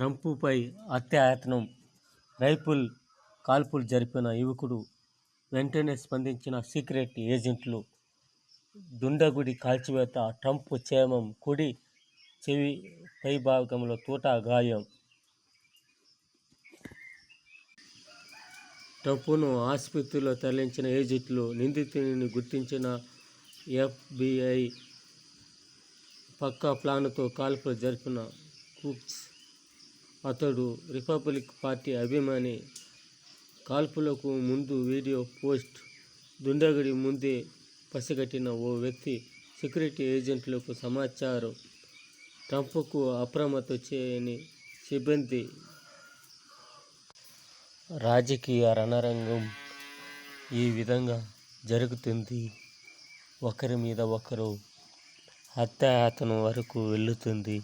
ట్రంప్పై హత్యాయత్నం రైఫుల్ కాల్పులు జరిపిన యువకుడు వెంటనే స్పందించిన సీక్రెట్ ఏజెంట్లు. దుండగుడి కాల్చివేత ట్రంప్ క్షేమం కుడి చెవి పైభాగంలో తూట గాయం. ట్రంప్ను ఆసుపత్రిలో తరలించిన ఏజెంట్లు నిందితుడిని గుర్తించిన ఎఫ్బిఐ పక్కా ప్లాన్తో కాల్పులు జరిపిన కుక్స్ అతడు రిపబ్లిక్ పార్టీ అభిమాని. కాల్పులకు ముందు వీడియో పోస్ట్ దుండగుడి ముందే పసిగట్టిన ఓ వ్యక్తి సెక్యూరిటీ ఏజెంట్లకు సమాచారం ట్రంప్కు అప్రమత్త చేయని సిబ్బంది. రాజకీయ రణరంగం ఈ విధంగా జరుగుతుంది. ఒకరి మీద ఒకరు హత్యాయత్నం వరకు వెళుతుంది